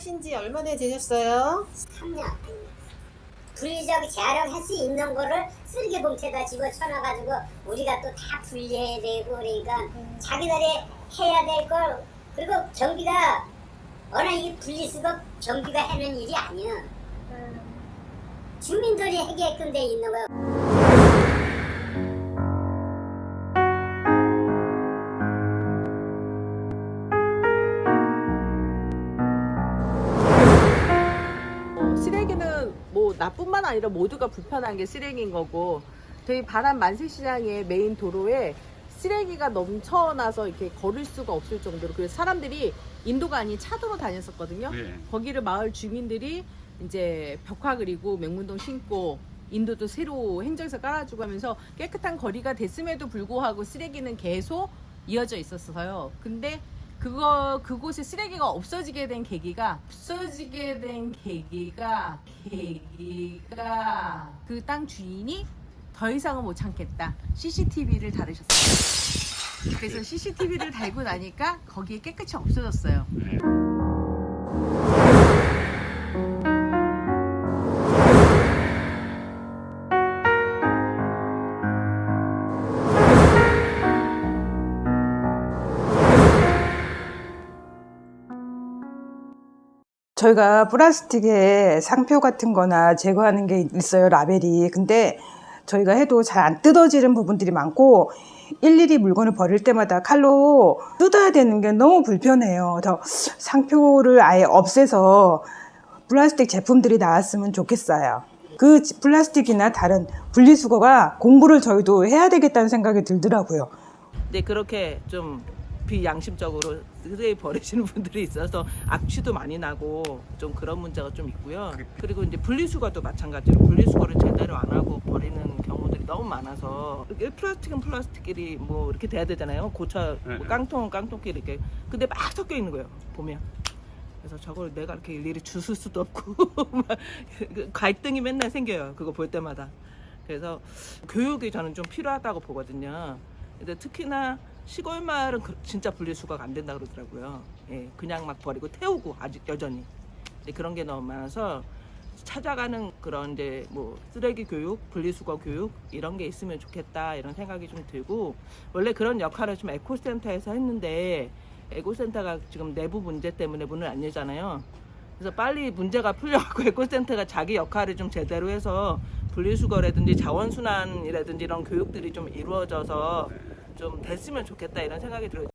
일하신 지 얼마나 되셨어요? 3년. 분리적 재활용할 수 있는 거를 쓰레기 봉투에다 집어 쳐놔가지고 우리가 또 다 분리해야 되고 그러니까 자기들이 해야 될 걸 그리고 경비가 워낙 이 분리수거 경비가 하는 일이 아니야. 주민들이 하게끔 돼 있는 거야. 나뿐만 아니라 모두가 불편한 게 쓰레기인 거고 저희 바람 만세시장의 메인 도로에 쓰레기가 넘쳐나서 이렇게 걸을 수가 없을 정도로 그래서 사람들이 인도가 아닌 차도로 다녔었거든요. 네. 거기를 마을 주민들이 이제 벽화 그리고 맹문동 신고 인도도 새로 행정에서 깔아주고 하면서 깨끗한 거리가 됐음에도 불구하고 쓰레기는 계속 이어져 있었어요. 근데 그거 그곳에 쓰레기가 없어지게 된 계기가 없어지게 된 계기가 계기가 그 땅 주인이 더 이상은 못 참겠다. CCTV를 달으셨어요. 그래서 CCTV를 달고 나니까 거기에 깨끗이 없어졌어요. 저희가 플라스틱에 상표 같은 거나 제거하는 게 있어요, 라벨이. 근데 저희가 해도 잘 안 뜯어지는 부분들이 많고, 일일이 물건을 버릴 때마다 칼로 뜯어야 되는 게 너무 불편해요. 그래서 상표를 아예 없애서 플라스틱 제품들이 나왔으면 좋겠어요. 그 플라스틱이나 다른 분리수거가 공부를 저희도 해야 되겠다는 생각이 들더라고요. 네 그렇게 좀 비양심적으로 쓰레기 버리시는 분들이 있어서 악취도 많이 나고 좀 그런 문제가 좀 있고요. 그리고 이제 분리수거도 마찬가지로 분리수거를 제대로 안 하고 버리는 경우들이 너무 많아서 플라스틱은 플라스틱끼리 뭐 이렇게 돼야 되잖아요. 고차 네. 뭐 깡통은 깡통끼리 이렇게 근데 막 섞여 있는 거예요. 보면. 그래서 저걸 내가 이렇게 일일이 주술 수도 없고 막 갈등이 맨날 생겨요. 그거 볼 때마다. 그래서 교육이 저는 좀 필요하다고 보거든요. 근데 특히나 시골 마을은 그- 진짜 분리수거가 안 된다 그러더라고요. 예, 그냥 막 버리고 태우고 아직 여전히 근데 그런 게 너무 많아서 찾아가는 그런 이제 뭐 쓰레기 교육, 분리수거 교육 이런 게 있으면 좋겠다 이런 생각이 좀 들고 원래 그런 역할을 좀 에코센터에서 했는데 에코센터가 지금 내부 문제 때문에 문을 안 열잖아요. 그래서 빨리 문제가 풀려갖고 에코센터가 자기 역할을 좀 제대로 해서 분리수거라든지 자원순환이라든지 이런 교육들이 좀 이루어져서 좀 됐으면 좋겠다 이런 생각이 들어요.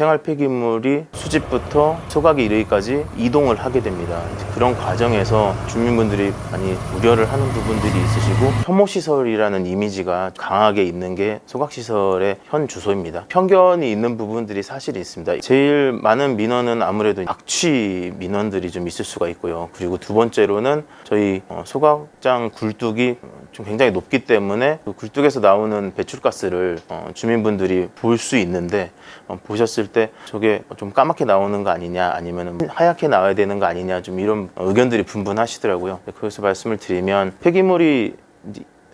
생활 폐기물이 수집부터 소각에 이르기까지 이동을 하게 됩니다. 그런 과정에서 주민분들이 많이 우려를 하는 부분들이 있으시고 혐오시설이라는 이미지가 강하게 있는 게 소각시설의 현 주소입니다. 편견이 있는 부분들이 사실 있습니다. 제일 많은 민원은 아무래도 악취 민원들이 좀 있을 수가 있고요. 그리고 두 번째로는 저희 어, 소각장 굴뚝이 좀 굉장히 높기 때문에 그 굴뚝에서 나오는 배출가스를 어, 주민분들이 볼 수 있는데 어, 보셨을 때 저게 좀 까맣게 나오는 거 아니냐 아니면 하얗게 나와야 되는 거 아니냐 좀 이런 의견들이 분분하시더라고요. 그래서 말씀을 드리면 폐기물이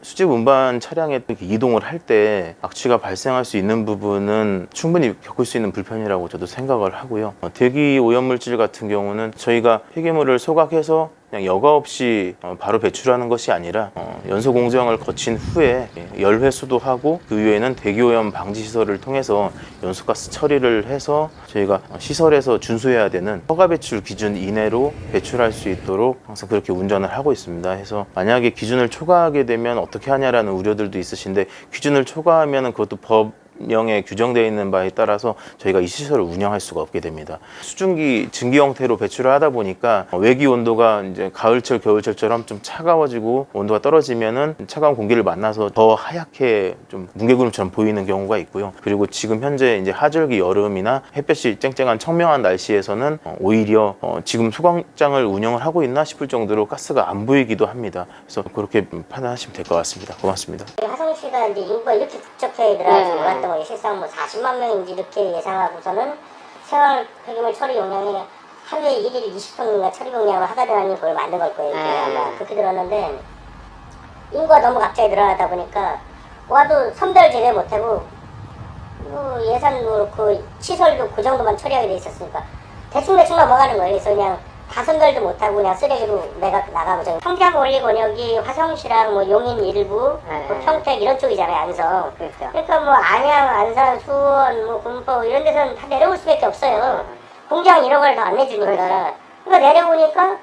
수집 운반 차량에 이동을 할 때 악취가 발생할 수 있는 부분은 충분히 겪을 수 있는 불편이라고 저도 생각을 하고요. 어, 대기 오염물질 같은 경우는 저희가 폐기물을 소각해서 그냥 여과 없이 어, 바로 배출하는 것이 아니라 어, 연소 공정을 거친 후에 예, 열회 수도 하고 그 이후에는 대기오염 방지 시설을 통해서 연소가스 처리를 해서 저희가 어, 시설에서 준수해야 되는 허가 배출 기준 이내로 배출할 수 있도록 항상 그렇게 운전을 하고 있습니다. 해서 만약에 기준을 초과하게 되면 어떻게 하냐라는 우려들도 있으신데 기준을 초과하면 그것도 법 명에 규정되어 있는 바에 따라서 저희가 이 시설을 운영할 수가 없게 됩니다. 수증기 증기 형태로 배출을 하다 보니까 외기 온도가 이제 가을철 겨울철처럼 좀 차가워지고 온도가 떨어지면은 차가운 공기를 만나서 더 하얗게 좀 뭉게구름처럼 보이는 경우가 있고요. 그리고 지금 현재 이제 하절기 여름이나 햇볕이 쨍쨍한 청명한 날씨에서는 어, 오히려 어, 지금 소각장을 운영을 하고 있나 싶을 정도로 가스가 안 보이기도 합니다. 그래서 그렇게 판단하시면 될 것 같습니다. 고맙습니다. 화성시가 이제 인구가 이렇게 북적해 들어가지 만든 거예요. 실상 뭐 40만 명인지 이렇게 예상하고서는 생활 폐기물 처리 용량이 하루에 일일 20톤인가 처리 용량을 하다 보니 그걸 만든 걸 거예요. 이게 네. 아마 그렇게 들었는데 인구가 너무 갑자기 늘어나다 보니까 와도 선별 제외 못하고 뭐 예산도 그렇고 시설도 그 정도만 처리하게 돼 있었으니까 대충대충 넘어가는 거예요. 그래서 그냥 다 선별도 못하고 그냥 쓰레기로 내가 나가고 저 평택 여기 화성시랑 뭐 용인 일부 네. 뭐 평택 이런 쪽이잖아요 안성. 그렇죠. 그러니까 뭐 안양 안산 수원 뭐 군포 이런 데서는 다 내려올 수밖에 없어요. 공장 이런 걸 다 안 내주니까. 그러니까 내려오니까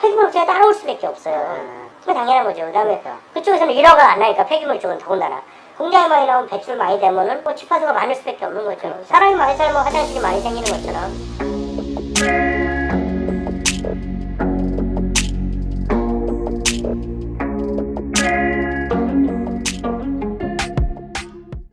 폐기물 제가 따라올 수밖에 없어요. 그게 당연한 거죠. 그다음에 그쪽에서는 일화가 안 나니까 폐기물 쪽은 더군다나. 공장이 많이 나오면 배출 많이 되면은 뭐 집화수가 많을 수밖에 없는 거죠. 사람이 많이 살면 화장실이 많이 생기는 것처럼